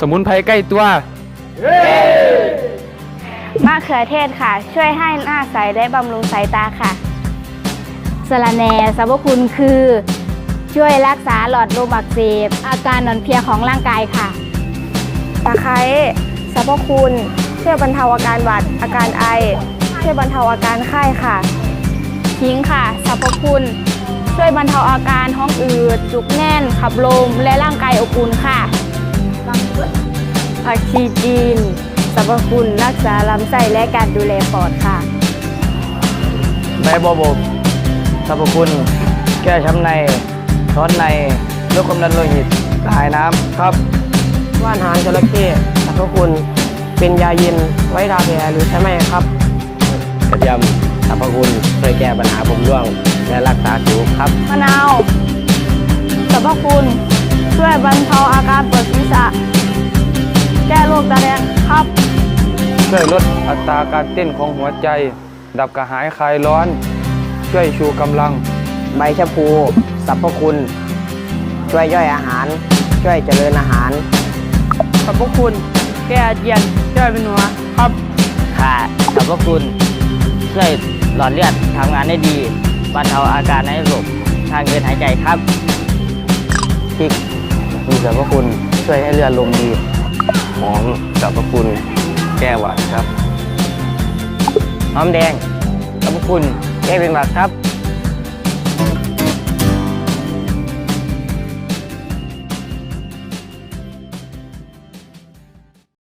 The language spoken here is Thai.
สมุนไพรใกล้ตัว มะเขือเทศค่ะ ช่วยให้หน้าใสและบำรุงสายตาค่ะสะระแหน่สรรพคุณคือ ช่วยรักษาหลอดลมอักเสบอาการนอนเพลียของร่างกายค่ะ ตะไคร้สรรพคุณ ช่วยบรรเทาอาการหวัด อาการไอ ช่วยบรรเทาอาการไข้ค่ะทิ้งค่ะสรรพคุณ ช่วยบรรเทาอาการท้องอืด จุกแน่น ขับลม และร่างกายอบอุ่นค่ะ ผักชีจีนสรรพคุณรักษาลำไส้และการดูแลปอดค่ะ ใบบัวบกสรรพคุณ แก้ช้ำในท้อนในลดความดันโลหิตกระหายน้ำครับ ว่านหางจระเข้สรรพคุณ เป็นยาเย็นไว้ทาแผลหรือใช้ไหมครับ กระเทียมสรรพคุณช่วยแก้ปัญหาผมร่วง และรักษาผิวครับ มะนาวสรรพคุณ ช่วยบรรเทาอาการปวดศีรษะ ช่วยลดอัตราการเต้นของหัวใจ ดับกระหายคลายร้อน ช่วยชูกำลัง ใบชะพูสรรพคุณ ช่วยย่อยอาหาร ช่วยเจริญอาหารสรรพคุณ แก้อาเจียนช่วยเป็นหัวครับค่ะสรรพคุณช่วยหลอดเลือดทำงานได้ดีบรรเทาอาการในระบบทางเดินหายใจครับพริกมีสรรพคุณช่วยให้เลือดลมดีหอมสรรพคุณ แก้หวัดครับ หอมแดงสรรพคุณแก้เป็นหวักครับ